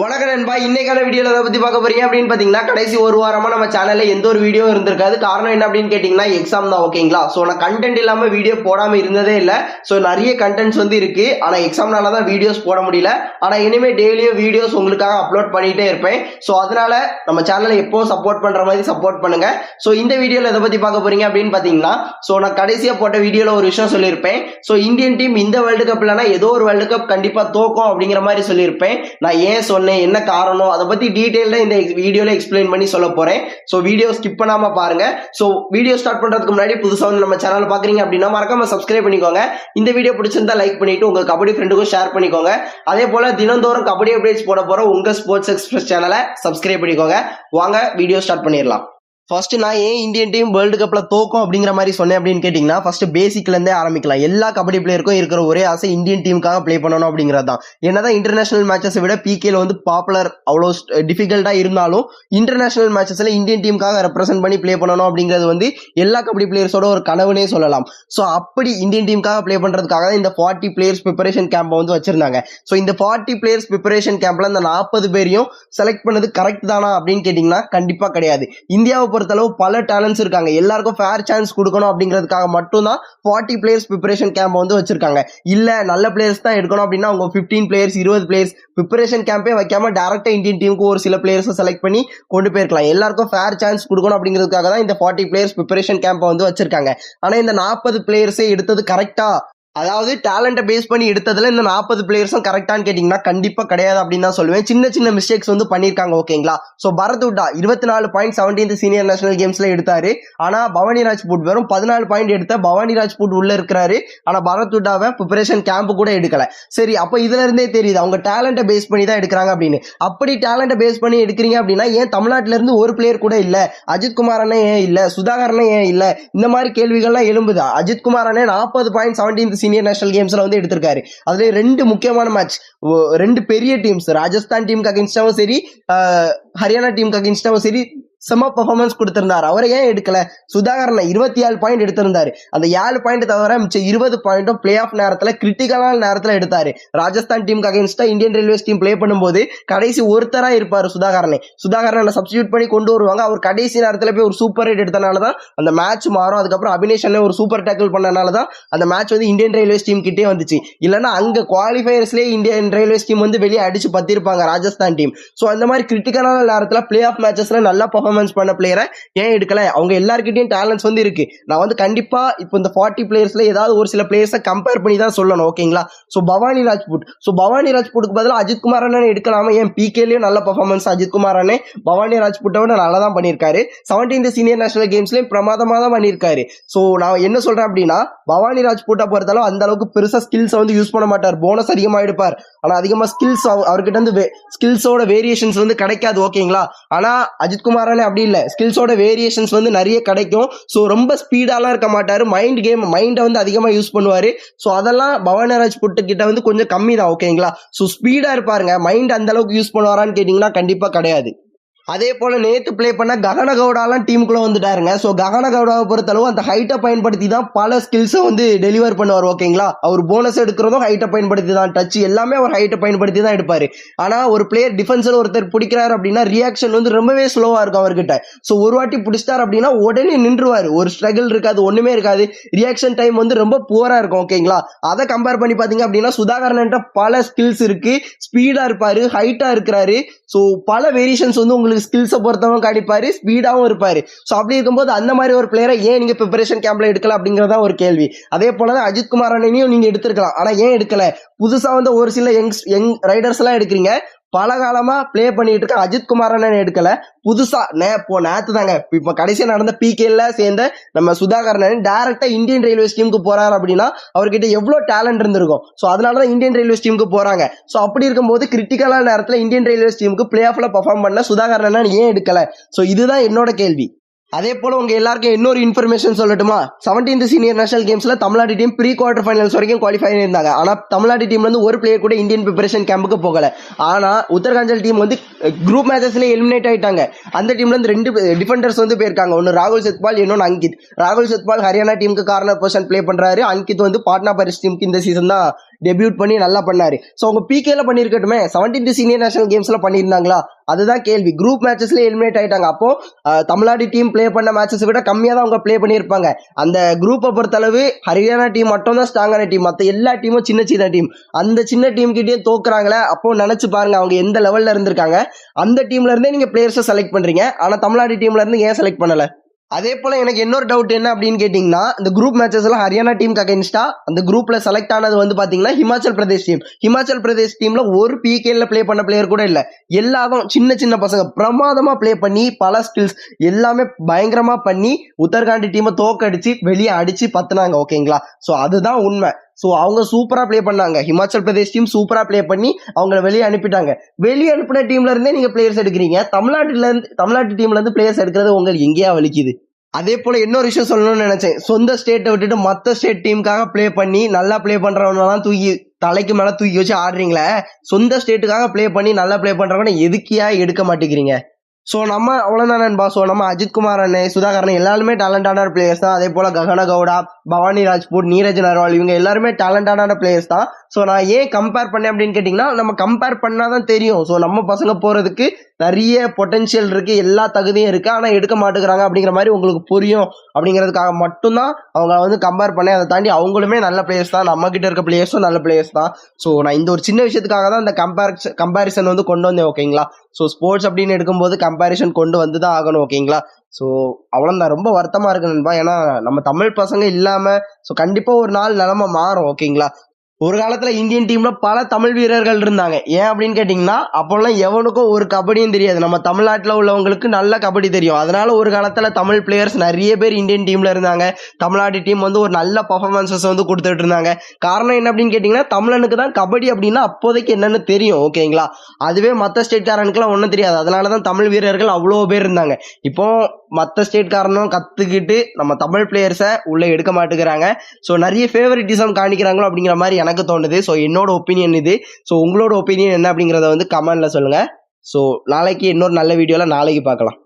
வணக்கம் நண்பா. இன்னைக்கான வீடியோல எதை பத்தி பார்க்க போறீங்க அப்படின்னு பாத்தீங்கன்னா கடைசி ஒரு வாரமா நம்ம சேனல்ல எந்த ஒரு வீடியோ இருந்திருக்காது. காரணம் என்ன அப்படின்னு கேட்டீங்கன்னா எக்ஸாம் தான் ஓகேங்களா சோ நான் கண்டென்ட் இல்லாம வீடியோ போடாம இருந்ததே இல்ல. சோ நிறைய கண்டென்ட்ஸ் வந்து இருக்கு. ஆனா எக்ஸாம்னால தான் வீடியோஸ் போட முடியல. ஆனா இனிமே டெய்லியும் வீடியோஸ் உங்களுக்காக அப்லோட் பண்ணிட்டே இருப்பேன். சோ அதனால நம்ம சேனலை எப்போ சப்போர்ட் பண்ற மாதிரி சப்போர்ட் பண்ணுங்க. சோ இந்த வீடியோல எதை பத்தி பார்க்க போறீங்க அப்படின்னு பாத்தீங்கன்னா சோ நான் கடைசியா போட்ட வீடியோல ஒரு விஷயம் சொல்லியிருப்பேன். சோ இந்தியன் டீம் இந்த வேர்ல்டு கப் இல்லைன்னா ஏதோ ஒரு வேர்ல்டு கப் கண்டிப்பா தோக்கும் அப்படிங்கிற மாதிரி சொல்லியிருப்பேன். நான் ஏன் சொன்னேன் என்ன காரணம் அதை பத்தி டீட்டெயிலாக இந்த வீடியோல எக்ஸ்பிளைன் பண்ணி சொல்ல போறேன். ஸோ வீடியோ ஸ்கிப் பண்ணாம பாருங்க. ஸோ வீடியோ ஸ்டார்ட் பண்றதுக்கு முன்னாடி புதுசாக வந்து நம்ம சேனல் பாக்குறீங்க அப்படின்னா மறக்காம சப்ஸ்கிரைப் பண்ணிக்கோங்க. இந்த வீடியோ பிடிச்சிருந்தா லைக் பண்ணிட்டு உங்க கபடி ஃப்ரெண்டுக்கும் ஷேர் பண்ணிக்கோங்க. அதே போல தினந்தோறும் கபடி அப்டேட்ஸ் போட போற உங்க ஸ்போர்ட்ஸ் எக்ஸ்பிரஸ் சேனலை சப்ஸ்கிரைப் பண்ணிக்கோங்க. வாங்க வீடியோ ஸ்டார்ட் பண்ணிடலாம். ஃபர்ஸ்ட் நான் ஏன் இந்தியன் டீம் வேர்ல்டு கப்பில் தோக்கும் அப்படிங்கிற மாதிரி சொன்னேன் அப்படின்னு கேட்டிங்கன்னா ஃபர்ஸ்ட் பேசிக்லேருந்தே ஆரம்பிக்கலாம். எல்லா கபடி பிளேயருக்கும் இருக்கிற ஒரே ஆசை இந்தியன் டீமுக்காக ப்ளே பண்ணணும் அப்படிங்கிறது தான். என்னதான் இன்டர்நேஷனல் மேட்சஸை விட பிகேல வந்து பாப்புலர் அவ்வளோ டிஃபிகல்ட்டாக இருந்தாலும் இன்டர்நேஷனல் மேட்சஸில் இந்தியன் டீமுக்காக ரெப்ரசென்ட் பண்ணி ப்ளே பண்ணணும் அப்படிங்கிறது வந்து எல்லா கபடி பிளேயர்ஸோட ஒரு கனவுனே சொல்லலாம். ஸோ அப்படி இந்தியன் டீமுக்காக ப்ளே பண்ணுறதுக்காக தான் இந்த ஃபார்ட்டி பிளேயர்ஸ் ப்ரிப்பரேஷன் கேம்பை வந்து வச்சிருந்தாங்க. ஸோ இந்த ஃபார்ட்டி பிளேயர்ஸ் ப்ரிப்பரேஷன் கேம்பில் இந்த நாற்பது பேரையும் செலக்ட் பண்ணது கரெக்ட் தானா அப்படின்னு கேட்டிங்கன்னா கண்டிப்பாக கிடையாது. இந்தியாவை பொறுத்தளவு பல டேலண்ட்ஸ் இருக்காங்க. எல்லாருக்கும் ஃபேர் சான்ஸ் கொடுக்கணும் அப்படிங்கிறதுக்காக மட்டும்தான் ஃபார்ட்டி பிளேயர்ஸ் ப்ரிப்பரேஷன் கேம்ப் வந்து வச்சிருக்காங்க. இல்லை நல்ல பிளேயர்ஸ் தான் எடுக்கணும் அப்படின்னா அவங்க ஃபிஃப்டீன் பிளேயர்ஸ் இருபது பிளேயர்ஸ் ப்ரிப்பரேஷன் கேம்பே வைக்காம டேரக்டா இந்தியன் டீமுக்கு ஒரு சில பிளேயர்ஸை செலக்ட் பண்ணி கொண்டு போயிருக்கலாம். எல்லாருக்கும் ஃபேர் சான்ஸ் கொடுக்கணும் அப்படிங்கிறதுக்காக தான் இந்த ஃபார்ட்டி பிளேயர்ஸ் ப்ரிப்பரேஷன் கேம்பை வந்து வச்சிருக்காங்க. ஆனால் இந்த நாற்பது பிளேயர்ஸே எடுத்தது கரெக்டாக அதாவது டேலண்ட்டை பேஸ் பண்ணி எடுத்ததுல இந்த நாற்பது பிளேயர்ஸும் கரெக்டான்னு கேட்டிங்கன்னா கண்டிப்பாக கிடையாது அப்படின்னு தான் சொல்லுவேன். சின்ன சின்ன மிஸ்டேக்ஸ் வந்து பண்ணியிருக்காங்க ஓகேங்களா ஸோ பரத் உட்டா இருபத்தி நாலு பாயிண்ட் செவன்டீன்த் சீனியர் நேஷனல் கேம்ஸ்ல எடுத்தாரு. ஆனால் பவானி ராஜ்புட் வெறும் பதினாலு பாயிண்ட் எடுத்த பவானி ராஜ்புட் உள்ள இருக்கிறாரு. ஆனால் பரத் உட்டாவை ப்ரிப்பரேஷன் கேம்ப் கூட எடுக்கல. சரி அப்போ இதுல இருந்தே தெரியுது. அவங்க டேலண்ட்டை பேஸ் பண்ணி தான் எடுக்கிறாங்க அப்படின்னு. அப்படி டேலண்ட்டை பேஸ் பண்ணி எடுக்கிறீங்க அப்படின்னா ஏன் தமிழ்நாட்டிலேருந்து ஒரு பிளேயர் கூட இல்ல? அஜித் குமார் அண்ணன் ஏன் இல்ல? சுதாகர் ஏன் இல்லை? இந்த மாதிரி கேள்விகள்லாம் எழும்புதா? அஜித் குமார் அண்ணன் நாற்பது பாயிண்ட் செவன்டீன்த் சீனியர் நேஷனல் கேம்ஸ்ல வந்து எடுத்திருக்காரு. அதுல ரெண்டு முக்கியமான மேட்ச் ரெண்டு பெரிய டீம்ஸ் ராஜஸ்தான் டீமுக்கு அகேன்ஸ்டாவும் சரி ஆஹ், ஹரியானா டீமுக்கு அகேன்ஸ்டாவும் சரி செம பெர்ஃபார்மன்ஸ் கொடுத்திருந்தார். அவரை ஏன் எடுக்கல? சுதாகரனை இருபத்தி ஏழு பாயிண்ட் எடுத்திருந்தாரு. அந்த ஏழு பாயிண்ட் தவிர மிச்சம் இருபது பாயிண்ட்டும் பிளே ஆஃப் நேரத்தில் கிரிட்டிக்கலான நேரத்தில் எடுத்தார். ராஜஸ்தான் டீமுக்கு அகேன்ஸ்டா இந்தியன் ரயில்வேஸ் டீம் ப்ளே பண்ணும்போது கடைசி ஒருத்தராக இருப்பார் சுதாகரனை. சுதாகரனை சப்ஸ்டியூட் பண்ணி கொண்டு வருவாங்க. அவர் கடைசி நேரத்தில் போய் ஒரு சூப்பர் ரேட் எடுத்தனால தான் அந்த மேட்ச் மாறும். அதுக்கப்புறம் அபினேஷ் ஒரு சூப்பர் டேக்கிள் பண்ணனால தான் அந்த மேட்ச் வந்து இந்தியன் ரயில்வேஸ் டீம் கிட்டே வந்துச்சு. இல்லைன்னா அங்கே குவாலிஃபயர்ஸ்லேயே இந்தியன் ரயில்வேஸ் டீம் வந்து வெளியே அடிச்சு பத்திருப்பாங்க ராஜஸ்தான் டீம் ஸோ அந்த மாதிரி கிரிட்டிக்கலான நேரத்தில் பிளே ஆஃப் மேட்சஸ்ல நல்லா பர்ஃபார்ம் பர்ஃபார்மன்ஸ் பண்ண பிளேயரை ஏன் எடுக்கல? அவங்க எல்லாருக்கிட்டையும் டேலண்ட்ஸ் வந்து இருக்கு. நான் வந்து கண்டிப்பா இப்போ இந்த ஃபார்ட்டி பிளேயர்ஸ்ல ஏதாவது ஒரு சில பிளேயர்ஸை கம்பேர் பண்ணி தான் சொல்லணும் ஓகேங்களா ஸோ பவானி ராஜ்புட். ஸோ பவானி ராஜ்புட்டுக்கு பதிலாக அஜித் குமார் அண்ணன் எடுக்கலாமா? ஏன் பிகேலயும் நல்ல பர்ஃபார்மன்ஸ் அஜித் குமார் அண்ணன் பவானி ராஜ்புட்டை விட நல்லா தான் பண்ணியிருக்காரு. செவன்டீன்த் சீனியர் நேஷனல் கேம்ஸ்லயும் பிரமாதமாக தான் பண்ணியிருக்காரு. ஸோ நான் என்ன சொல்றேன் அப்படின்னா பவானி ராஜ்புட்டை பொறுத்தளவு அந்த அளவுக்கு பெருசா ஸ்கில்ஸ் வந்து யூஸ் பண்ண மாட்டார். போனஸ் அதிகமாக எடுப்பார். ஆனால் அதிகமாக ஸ்கில்ஸ் அவர்கிட்ட வந்து ஸ்கில்ஸோட வேரியேஷன்ஸ் வந்து கிடைக்காது ஓகேங்களா ஆனால் அஜித் குமாரானே அப்படி இல்லை. ஸ்கில்ஸோட வேரியேஷன்ஸ் வந்து நிறைய கிடைக்கும். ஸோ ரொம்ப ஸ்பீடாலாம் இருக்க மாட்டாரு. மைண்ட் கேம் மைண்டை வந்து அதிகமாக யூஸ் பண்ணுவாரு. ஸோ அதெல்லாம் பவானராஜ் புட்டு கிட்ட வந்து கொஞ்சம் கம்மி தான் ஓகேங்களா ஸோ ஸ்பீடாக இருப்பாருங்க. மைண்ட் அந்த அளவுக்கு யூஸ் பண்ணுவாரான்னு கேட்டிங்கன்னா கண்டிப்பாக கிடையாது. அதே போல் நேற்று ப்ளே பண்ண ககன கவுடாலாம் டீமுக்குள்ளே வந்துட்டாருங்க. ஸோ ககன கவுடாவை பொறுத்தளவு அந்த ஹைட்டை பயன்படுத்தி தான் பல ஸ்கில்ஸை வந்து டெலிவர் பண்ணுவார் ஓகேங்களா அவர் போனஸ் எடுக்கிறதும் ஹைட்டை பயன்படுத்தி தான் டச் எல்லாமே அவர் ஹைட்டை பயன்படுத்தி தான் எடுப்பார். ஆனால் ஒரு பிளேயர் டிஃபென்ஸில் ஒருத்தர் பிடிக்கிறாரு அப்படின்னா ரியாக்ஷன் வந்து ரொம்பவே ஸ்லோவாக இருக்கும் அவர்கிட்ட. ஸோ ஒரு வாட்டி பிடிச்சிட்டார் அப்படின்னா உடனே நின்றுவார். ஒரு ஸ்ட்ரகிள் இருக்காது ஒன்றுமே இருக்காது. ரியாக்ஷன் டைம் வந்து ரொம்ப புவராக இருக்கும் ஓகேங்களா அதை கம்பேர் பண்ணி பார்த்தீங்க அப்படின்னா சுதாகரன்ட்ட பல ஸ்கில்ஸ் இருக்குது ஸ்பீடாக இருப்பார் ஹைட்டாக இருக்கிறாரு. ஸோ பல வேரியேஷன்ஸ் வந்து உங்களுக்கு ஸ்கில்ஸை பொறுத்தவங்க காட்டிப்பாரு ஸ்பீடாகவும் இருப்பாரு. ஸோ அப்படி இருக்கும்போது அந்த மாதிரி ஒரு பிளேயரை ஏன் நீங்க ப்ரிப்பரேஷன் கேம்ப்ல எடுக்கல அப்படிங்கிறதா ஒரு கேள்வி. அதே போல தான் அஜித் குமார் அண்ணனையும் நீங்க எடுத்திருக்கலாம். ஆனா ஏன் எடுக்கல? புதுசா வந்து ஒரு சில யங்ஸ் யங் ரைடர்ஸ் எல்லாம் எடுக்கிறீங்க. பல காலமா ப்ளே பண்ணிட்டு இருக்க அஜித் குமார் அண்ணன் எடுக்கல. புதுசா நே போ நேத்து தாங்க. இப்ப கடைசியா நடந்த பிகேல சேர்ந்த நம்ம சுதாகரன் டைரக்டா இந்தியன் ரயில்வே ஸ்டீமுக்கு போறாரு அப்படின்னா அவர்கிட்ட எவ்வளவு டேலண்ட் இருந்திருக்கும்? ஸோ அதனாலதான் இந்தியன் ரயில்வே ஸ்டீமுக்கு போறாங்க. ஸோ அப்படி இருக்கும்போது கிரிட்டிக்கலான நேரத்துல இந்தியன் ரயில்வே ஸ்டீமுக்கு பிளே ஆஃப்ல பர்ஃபார்ம் பண்ண சுதாகரன் அண்ணன் ஏன் எடுக்கல? ஸோ இதுதான் என்னோட கேள்வி. அதே போல் உங்கள் எல்லாருக்கும் இன்னொரு இன்ஃபர்மேஷன் சொல்லட்டுமா? 17th senior national கேம்ஸில் Tamil Nadu team pre quarter finals வரைக்கும் குவாலிஃபை இருந்தாங்க ஆனால் தமிழ்நாடு டீம்லேருந்து ஒரு பிளேயர் கூட இந்தியன் ப்ரிப்பரேஷன் கேம்புக்கு போகலை. ஆனால் உத்தரகாஞ்சல் டீம் வந்து குரூப் மேச்சஸ்லேயே எலிமினேட் ஆகிட்டாங்க அந்த டீம்லேருந்து ரெண்டு டிஃபெண்டர்ஸ் வந்து போயிருக்காங்க. ஒன்று ராகுல் சத்பால் இன்னொன்று அங்கித். ராகுல் சத்பால் ஹரியானா டீமுக்கு கார்னர் பொசிஷன் ப்ளே பண்ணுறாரு அங்கித் வந்து பாட்னா பரிஸ் டீமுக்கு இந்த சீசன் தான் டெபியூட் பண்ணி நல்லா பண்ணாரு. ஸோ அவங்க பிகேல பண்ணியிருக்கட்டுமே செவன்டீன் சீனியர் நேஷனல் கேம்ஸ்ல பண்ணியிருந்தாங்களா? அதுதான் கேள்வி. குரூப் மேட்சஸ்ல எலிமினேட் ஆயிட்டாங்க. அப்போ தமிழ்நாடு டீம் ப்ளே பண்ண மேட்சஸ் விட கம்மியாக தான் அவங்க பிளே பண்ணியிருப்பாங்க. அந்த குரூப்பை பொறுத்தளவு ஹரியானா டீம் மட்டும் தான் ஸ்ட்ராங்கான டீம் மற்ற எல்லா டீமும் சின்ன சின்ன டீம் அந்த சின்ன டீம் கிட்டயே தோக்குறாங்களே அப்போ நினைச்சு பாருங்க அவங்க எந்த லெவல்ல இருந்திருக்காங்க. அந்த டீம்ல இருந்தே நீங்க பிளேயர்ஸை செலக்ட் பண்றீங்க. ஆனா தமிழ்நாடு டீம்ல இருந்து ஏன் செலக்ட் பண்ணல? அதே போல் எனக்கு இன்னொரு டவுட் என்ன அப்படின்னு கேட்டிங்கன்னா இந்த குரூப் மேட்சஸில் ஹரியானா டீமுக்கு அகேன்ஸ்டா அந்த குரூப்பில் செலக்ட் ஆனது வந்து பார்த்தீங்கன்னா ஹிமாச்சல் பிரதேஷ் டீம் ஹிமாச்சல் பிரதேஷ் டீமில் ஒரு பிகேல ப்ளே பண்ண பிளேயர் கூட இல்லை. எல்லாரும் சின்ன சின்ன பசங்க பிரமாதமாக ப்ளே பண்ணி பல ஸ்கில்ஸ் எல்லாமே பயங்கரமாக பண்ணி உத்தரகாண்ட் டீமை தோக்கடிச்சு வெளியே அடித்து பத்துனாங்க ஓகேங்களா ஸோ அதுதான் உண்மை. ஸோ அவங்க சூப்பராக ப்ளே பண்ணாங்க. ஹிமாச்சல் பிரதேஷ் டீம் சூப்பராக ப்ளே பண்ணி அவங்கள வெளியே அனுப்பிட்டாங்க. வெளியே அனுப்பின டீம்ல இருந்தே பிளேயர்ஸ் எடுக்கிறீங்க. தமிழ்நாட்டிலேருந்து தமிழ்நாட்டு டீம்லேருந்து பிளேயர்ஸ் எடுக்கிறது உங்களுக்கு எங்கேயா வலிக்குது? அதே போல இன்னொரு விஷயம் சொல்லணும்னு நினைச்சேன். சொந்த ஸ்டேட்டை விட்டுட்டு மற்ற ஸ்டேட் டீமுக்காக ப்ளே பண்ணி நல்லா ப்ளே பண்றவனெல்லாம் தூக்கி தலைக்கு மேல தூக்கி வச்சு ஆடுறீங்களே? சொந்த ஸ்டேட்டுக்காக ப்ளே பண்ணி நல்லா ப்ளே பண்றவன எதுக்கியா எடுக்க மாட்டேங்கிறீங்க? ஸோ நம்ம அவ்வளோதான் நண்பா ஸோ நம்ம அஜித் குமார் அண்ணே சுதாகரன் எல்லாருமே டேலண்டான பிளேயர்ஸ் தான். அதே போல் ககன கவுடா பவானி ராஜ்பூட் நீரஜ் நர்வால் இவங்க எல்லாருமே டேலண்டான பிளேயர்ஸ் தான். ஸோ நான் ஏன் கம்பேர் பண்ணேன் அப்படின்னு கேட்டிங்கன்னா நம்ம கம்பேர் பண்ணால் தான் தெரியும். ஸோ நம்ம பசங்க போகிறதுக்கு நிறைய பொட்டென்ஷியல் இருக்குது எல்லா தகுதியும் இருக்குது ஆனால் எடுக்க மாட்டேங்கிறாங்க அப்படிங்கிற மாதிரி உங்களுக்கு புரியும். அப்படிங்கிறதுக்காக மட்டும்தான் அவங்க வந்து கம்பேர் பண்ணேன். அதை தாண்டி அவங்களுமே நல்ல பிளேயர்ஸ் தான். நம்மக்கிட்ட இருக்க பிளேயர்ஸும் நல்ல பிளேயர்ஸ் தான். ஸோ நான் இந்த ஒரு சின்ன விஷயத்துக்காக தான் இந்த கம்பேர் கம்பேரிசன் வந்து கொண்டு வந்தேன் ஓகேங்களா ஸோ ஸ்போர்ட்ஸ் அப்படின்னு எடுக்கும்போது கம்பேரிசன் கொண்டு வந்து தான் ஆகணும் ஓகேங்களா ஸோ அவ்வளோதான் ரொம்ப வருத்தமாக இருக்கு நண்பா. ஏன்னா நம்ம தமிழ் பசங்க இல்லாமல் ஸோ கண்டிப்பாக ஒரு நாள் நிலமை மாறும் ஓகேங்களா ஒரு காலத்துல இந்தியன் டீம்ல பல தமிழ் வீரர்கள் இருந்தாங்க. ஏன் அப்படின்னு கேட்டிங்கன்னா அப்போல்லாம் எவனுக்கும் ஒரு கபடியும் தெரியாது. நம்ம தமிழ்நாட்டில் உள்ளவங்களுக்கு நல்ல கபடி தெரியும். அதனால ஒரு காலத்துல தமிழ் பிளேயர்ஸ் நிறைய பேர் இந்தியன் டீம்ல இருந்தாங்க. தமிழ்நாடு டீம் வந்து ஒரு நல்ல பர்ஃபார்மன்சஸ் வந்து கொடுத்துட்டு இருந்தாங்க. காரணம் என்ன அப்படின்னு கேட்டிங்கன்னா தமிழனுக்கு தான் கபடி அப்படின்னா அப்போதைக்கு என்னன்னு தெரியும் ஓகேங்களா அதுவே மற்ற ஸ்டேட்காரனுக்குலாம் ஒன்றும் தெரியாது. அதனால தான் தமிழ் வீரர்கள் அவ்வளோ பேர் இருந்தாங்க. இப்போ மற்ற ஸ்டேட்காரனும் கற்றுக்கிட்டு நம்ம தமிழ் பிளேயர்ஸை உள்ளே எடுக்க மாட்டேங்கிறாங்க. ஸோ நிறைய ஃபேவரட்டிசம் காணிக்கிறாங்களோ அப்படிங்கிற மாதிரி எனக்கு தோணுது. ஸோ என்னோட ஒப்பீனியன் இது. ஸோ உங்களோட ஒப்பீனியன் என்ன அப்படிங்கிறத வந்து கமெண்ட்ல சொல்லுங்கள் ஸோ நாளைக்கு இன்னொரு நல்ல வீடியோவில் நாளைக்கு பார்க்கலாம்.